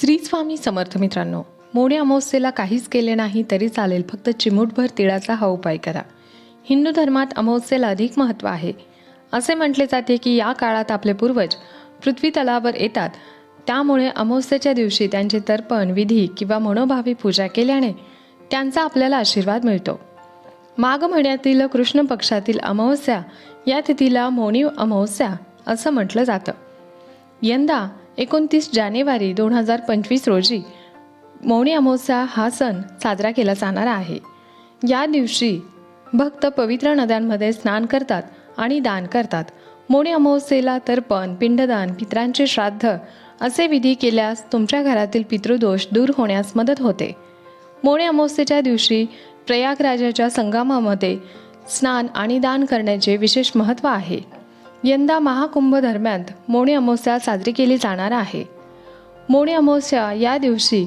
श्री स्वामी समर्थ मित्रांनो मोडे अमावस्येला काहीच केले नाही तरी चालेल. फक्त चिमूटभर तिळाचा हा उपाय करा. हिंदू धर्मात अमावस्येला अधिक महत्त्व आहे. असे म्हटले जाते की या काळात आपले पूर्वज पृथ्वी तलावर येतात. त्यामुळे अमावस्येच्या दिवशी त्यांचे तर्पण विधी किंवा मनोभावी पूजा केल्याने त्यांचा आपल्याला आशीर्वाद मिळतो. माघ महिन्यातील कृष्ण पक्षातील अमावस्या या तिथीला मोणी अमावस्या असं म्हटलं जातं. यंदा एकोणतीस जानेवारी दोन हजार पंचवीस रोजी मौनी अमावस्या हा सण साजरा केला जाणार आहे. या दिवशी भक्त पवित्र नद्यांमध्ये स्नान करतात आणि दान करतात. मौनी अमावस्येला तर्पण पिंडदान पित्रांचे श्राद्ध असे विधी केल्यास तुमच्या घरातील पितृदोष दूर होण्यास मदत होते. मोणी अमावस्येच्या दिवशी प्रयागराजाच्या संगमामध्ये स्नान आणि दान करण्याचे विशेष महत्त्व आहे. यंदा महाकुंभ दरम्यान मोणी अमावस्या साजरी केली जाणार आहे. मोणी अमावस्या या दिवशी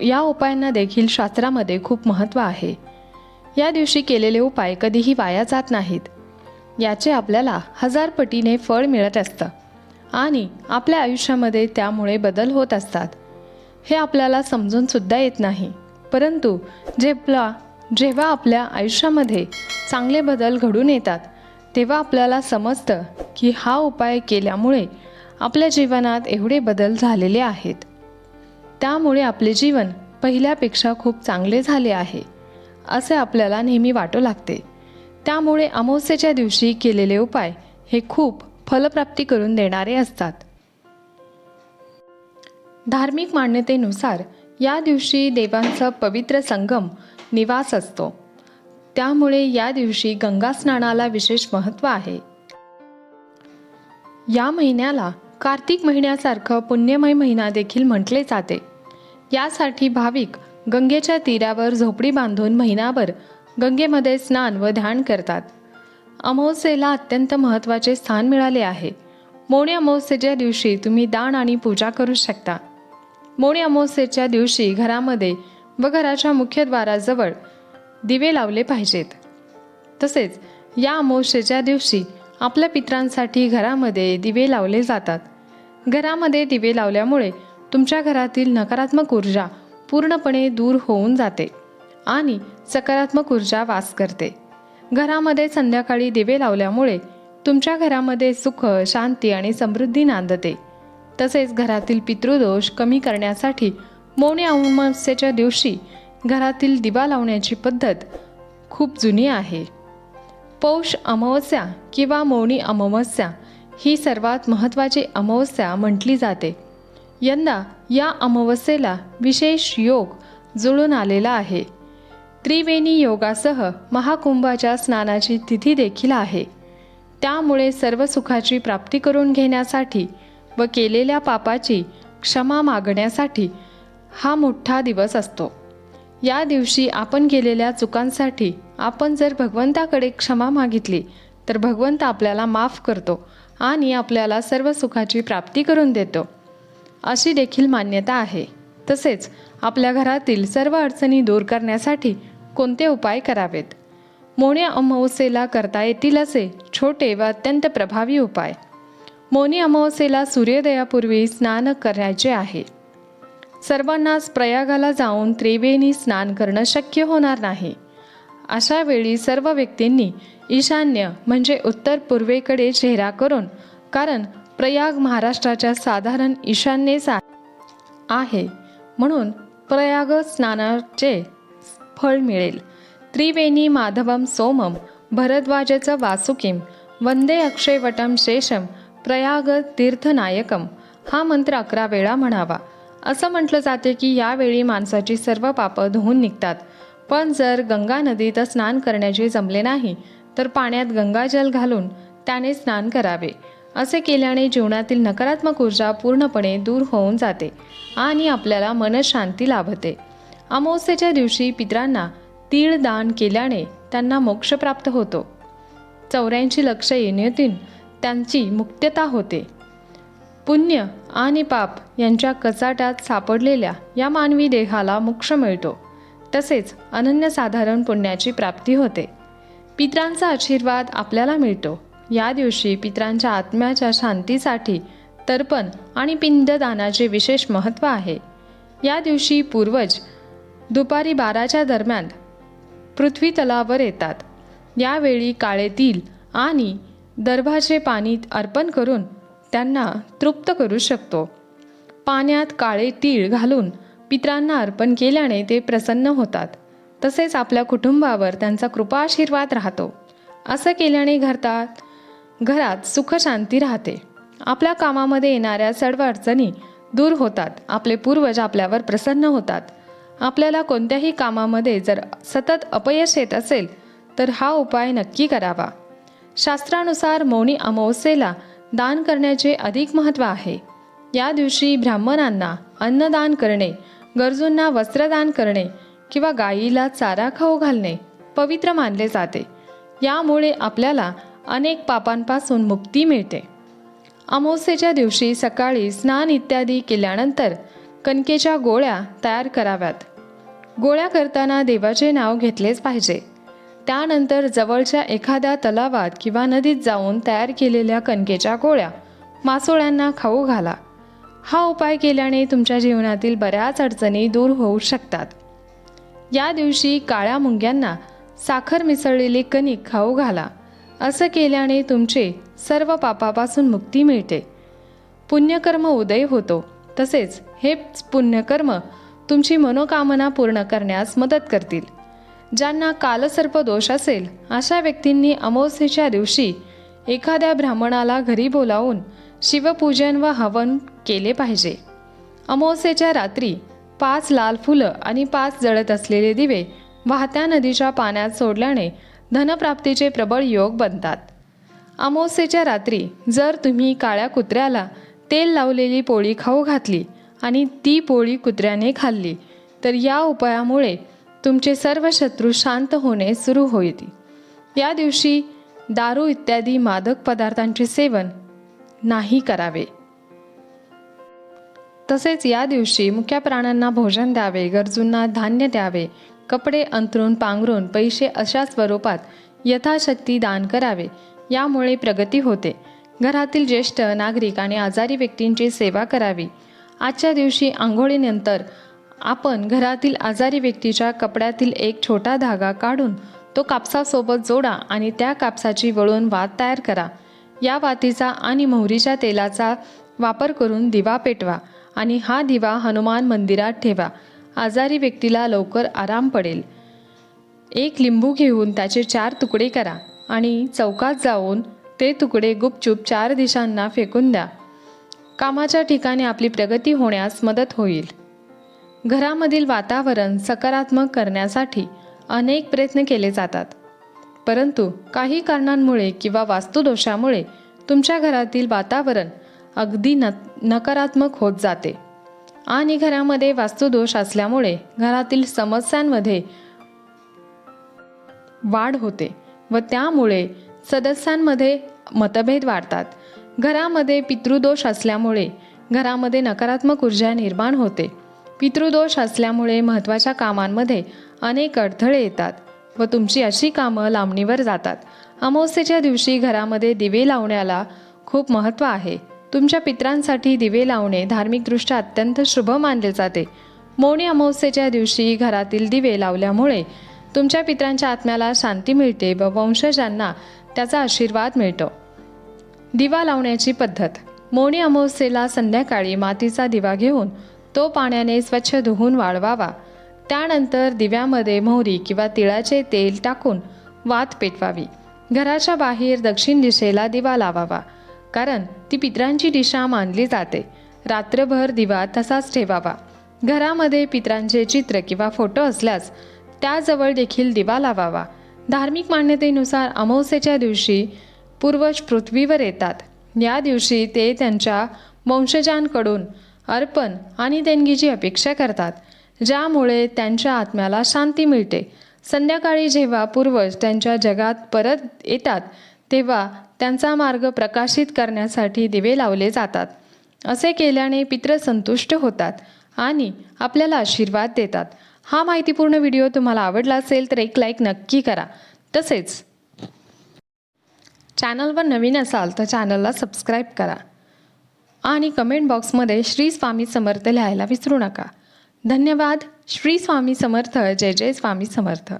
या उपायांना देखील शास्त्रामध्ये खूप महत्त्व आहे. या दिवशी केलेले उपाय कधीही वाया जात नाहीत. याचे आपल्याला हजार पटीने फळ मिळत असतं आणि आपल्या आयुष्यामध्ये त्यामुळे बदल होत असतात. हे आपल्याला समजून सुद्धा येत नाही. परंतु जेव्हा जेव्हा आपल्या आयुष्यामध्ये चांगले बदल घडून येतात तेव्हा आपल्याला समजतं की हा उपाय केल्यामुळे आपल्या जीवनात एवढे बदल झालेले आहेत. त्यामुळे आपले जीवन पहिल्यापेक्षा खूप चांगले झाले आहे असे आपल्याला नेहमी वाटू लागते. त्यामुळे अमावस्येच्या दिवशी केलेले उपाय हे खूप फलप्राप्ती करून देणारे असतात. धार्मिक मान्यतेनुसार या दिवशी देवांचा पवित्र संगम निवास असतो. त्यामुळे या दिवशी गंगा स्नानाला विशेष महत्त्व आहे. या महिन्याला कार्तिक महिन्यासारखं पुण्यमय महिना देखील म्हटले जाते. यासाठी भाविक गंगेच्या तीरावर झोपडी बांधून महिनाभर गंगेमध्ये स्नान व ध्यान करतात. अमावस्येला अत्यंत महत्त्वाचे स्थान मिळाले आहे. मोणी अमावस्येच्या दिवशी तुम्ही दान आणि पूजा करू शकता. मोणी अमावस्येच्या दिवशी घरामध्ये व घराच्या मुख्यद्वाराजवळ दिवे लावले पाहिजेत. तसेच या अमावस्येच्या दिवशी आपल्या पित्रांसाठी घरामध्ये दिवे लावले जातात. घरामध्ये दिवे लावल्यामुळे तुमच्या घरातील नकारात्मक ऊर्जा पूर्णपणे दूर होऊन जाते आणि सकारात्मक ऊर्जा वास करते. घरामध्ये संध्याकाळी दिवे लावल्यामुळे तुमच्या घरामध्ये सुख शांती आणि समृद्धी नांदते. तसेच घरातील पितृदोष कमी करण्यासाठी मौनी अमावस्येच्या दिवशी घरातील दिवा लावण्याची पद्धत खूप जुनी आहे. पौष अमावस्या किंवा मौनी अमावस्या ही सर्वात महत्त्वाची अमावस्या म्हटली जाते. यंदा या अमावस्येला विशेष योग जुळून आलेला आहे. त्रिवेणी योगासह महाकुंभाच्या स्नानाची तिथी देखील आहे. त्यामुळे सर्व सुखाची प्राप्ती करून घेण्यासाठी व केलेल्या पापाची क्षमा मागण्यासाठी हा मोठा दिवस असतो. या दिवशी आपण केलेल्या चुकांसाठी आपण जर भगवंताकडे क्षमा मागितली तर भगवंत आपल्याला माफ करतो आणि आपल्याला सर्व सुखाची प्राप्ती करून देतो. अशी देखील मान्यता आहे. तसेच आपल्या घरातील सर्व अडचणी दूर करण्यासाठी कोणते उपाय करावेत? मोनी अमावस्येला करता येतील असे छोटे व अत्यंत प्रभावी उपाय. मोनी अमावस्येला सूर्योदयापूर्वी स्नान करायचे आहे. सर्वांनाच प्रयागाला जाऊन त्रिवेणी स्नान करणं शक्य होणार नाही. अशा वेळी सर्व व्यक्तींनी ईशान्य म्हणजे उत्तर पूर्वेकडे चेहरा करून कारण प्रयाग महाराष्ट्राच्या साधारण ईशान्येस आहे. म्हणून प्रयाग स्नानाचे फळ मिळेल. त्रिवेणी माधवम सोमम भरद्वाजचं वासुकीम वंदे अक्षयवटम शेषम प्रयाग तीर्थनायकम हा मंत्र अकरा वेळा म्हणावा. असं म्हटलं जाते की यावेळी माणसाची सर्व पापं धुवून निघतात. पण जर गंगा नदीत स्नान करण्याचे जमले नाही तर पाण्यात गंगाजल घालून त्याने स्नान करावे. असे केल्याने जीवनातील नकारात्मक ऊर्जा पूर्णपणे दूर होऊन जाते आणि आपल्याला मनशांती लाभते. अमावस्येच्या दिवशी पित्रांना तीळ दान केल्याने त्यांना मोक्ष प्राप्त होतो. चौऱ्याऐंशी लक्ष येण्यातून त्यांची मुक्तता होते. पुण्य आणि पाप यांच्या कचाट्यात सापडलेल्या या मानवी देहाला मोक्ष मिळतो. तसेच अनन्यसाधारण पुण्याची प्राप्ती होते. पित्रांचा आशीर्वाद आपल्याला मिळतो. या दिवशी पित्रांच्या आत्म्याच्या शांतीसाठी तर्पण आणि पिंडदानाचे विशेष महत्त्व आहे. या दिवशी पूर्वज दुपारी बाराच्या दरम्यान पृथ्वी तलावर येतात. यावेळी काळेतील आणि दर्भाचे पाणी अर्पण करून त्यांना तृप्त करू शकतो. पाण्यात काळे तीळ घालून पित्रांना अर्पण केल्याने ते प्रसन्न होतात. तसेच आपल्या कुटुंबावर त्यांचा कृपा आशीर्वाद राहतो. असं केल्याने घरतात घरात सुखशांती राहते. आपल्या कामामध्ये येणाऱ्या सर्व अडचणी दूर होतात. आपले पूर्वज आपल्यावर प्रसन्न होतात. आपल्याला कोणत्याही कामामध्ये जर सतत अपयश येत असेल तर हा उपाय नक्की करावा. शास्त्रानुसार मौनी अमावस्येला दान करण्याचे अधिक महत्त्व आहे. या दिवशी ब्राह्मणांना अन्नदान करणे गरजूंना वस्त्रदान करणे किंवा गायीला चारा खाऊ घालणे पवित्र मानले जाते. यामुळे आपल्याला अनेक पापांपासून मुक्ती मिळते. अमावस्येच्या दिवशी सकाळी स्नान इत्यादी केल्यानंतर कणकेच्या गोळ्या तयार कराव्यात. गोळ्या करताना देवाचे नाव घेतलेच पाहिजे. त्यानंतर जवळच्या एखाद्या तलावात किंवा नदीत जाऊन तयार केलेल्या कणकेच्या गोळ्या मासोळ्यांना खाऊ घाला. हा उपाय केल्याने तुमच्या जीवनातील बऱ्याच अडचणी दूर होऊ शकतात. या दिवशी काळ्या मुंग्यांना साखर मिसळलेली कणिक खाऊ घाला. असं केल्याने तुमचे सर्व पापापासून मुक्ती मिळते. पुण्यकर्म उदय होतो. तसेच हे पुण्यकर्म तुमची मनोकामना पूर्ण करण्यास मदत करतील. ज्यांना कालसर्प दोष असेल अशा व्यक्तींनी अमावस्येच्या दिवशी एखाद्या ब्राह्मणाला घरी बोलावून शिवपूजन व हवन केले पाहिजे. अमावस्येच्या रात्री पाच लाल फुलं आणि पाच जळत असलेले दिवे वाहत्या नदीच्या पाण्यात सोडल्याने धनप्राप्तीचे प्रबळ योग बनतात. अमावस्येच्या रात्री जर तुम्ही काळ्या कुत्र्याला तेल लावलेली पोळी खाऊ घातली आणि ती पोळी कुत्र्याने खाल्ली तर या उपायामुळे तुमचे सर्व शत्रू शांत होणे सुरू होईल. या दिवशी दारू इत्यादी मादक पदार्थांचे सेवन नाही करावे. तसेच या दिवशी मुख्या प्राण्यांना भोजन द्यावे गरजूंना धान्य द्यावे कपडे अंतरून पांघरून पैसे अशा स्वरूपात यथाशक्ती दान करावे यामुळे प्रगती होते. घरातील ज्येष्ठ नागरिक आणि आजारी व्यक्तींची सेवा करावी. आजच्या दिवशी आंघोळीनंतर आपण घरातील आजारी व्यक्तीच्या कपड्यातील एक छोटा धागा काढून तो कापसासोबत जोडा आणि त्या कापसाची वळून वात तयार करा. या वातीचा आणि मोहरीच्या तेलाचा वापर करून दिवा पेटवा आणि हा दिवा हनुमान मंदिरात ठेवा. आजारी व्यक्तीला लवकर आराम पडेल. एक लिंबू घेऊन त्याचे चार तुकडे करा आणि चौकात जाऊन ते तुकडे गुपचूप चार दिशांना फेकून द्या. कामाच्या ठिकाणी आपली प्रगती होण्यास मदत होईल. घरामधील वातावरण सकारात्मक करण्यासाठी अनेक प्रयत्न केले जातात. परंतु काही कारणांमुळे किंवा वास्तुदोषामुळे तुमच्या घरातील वातावरण अगदी न नकारात्मक होत जाते. आणि घरामध्ये वास्तुदोष असल्यामुळे घरातील समस्यांमध्ये वाढ होते व त्यामुळे सदस्यांमध्ये मतभेद वाढतात. घरामध्ये पितृदोष असल्यामुळे घरामध्ये नकारात्मक ऊर्जा निर्माण होते. पितृदोष असल्यामुळे महत्त्वाच्या कामांमध्ये अनेक अडथळे येतात व तुमची अशी कामं लांबणीवर जातात. अमावस्येच्या दिवशी घरामध्ये दिवे लावण्याला खूप महत्त्व आहे. तुमच्या पित्रांसाठी दिवे लावणे धार्मिकदृष्ट्या अत्यंत शुभ मानले जाते. मौनी अमावस्येच्या दिवशी घरातील दिवे लावल्यामुळे तुमच्या पित्रांच्या आत्म्याला शांती मिळते व वंशजांना त्याचा आशीर्वाद मिळतो. दिवा लावण्याची पद्धत. मौनी अमावस्येला संध्याकाळी मातीचा दिवा घेऊन तो पाण्याने स्वच्छ धुवून वाळवावा. त्यानंतर दिव्यामध्ये मोहरी किंवा तिळाचे तेल टाकून वात पेटवावी. घराच्या बाहेर दक्षिण दिशेला दिवा लावावा कारण ती पित्रांची दिशा मानली जाते. रात्रभर दिवा तसाच ठेवावा. घरामध्ये पित्रांचे चित्र किंवा फोटो असल्यास त्याजवळ देखील दिवा लावावा. धार्मिक मान्यतेनुसार अमावस्येच्या दिवशी पूर्वज पृथ्वीवर येतात. या दिवशी ते त्यांच्या वंशजांकडून अर्पण आणि देणगीची अपेक्षा करतात ज्यामुळे त्यांच्या आत्म्याला शांती मिळते. संध्याकाळी जेव्हा पूर्वज त्यांच्या जगात परत येतात तेव्हा त्यांचा मार्ग प्रकाशित करण्यासाठी दिवे लावले जातात. असे केल्याने पित्र संतुष्ट होतात आणि आपल्याला आशीर्वाद देतात. हा माहितीपूर्ण व्हिडिओ तुम्हाला आवडला असेल तर एक लाईक नक्की करा. तसेच चॅनलवर नवीन असाल तर चॅनलला सबस्क्राईब करा. आणि कमेंट बॉक्समध्ये श्री स्वामी समर्थ लिहायला विसरू नका. धन्यवाद. श्री स्वामी समर्थ. जय जय स्वामी समर्थ.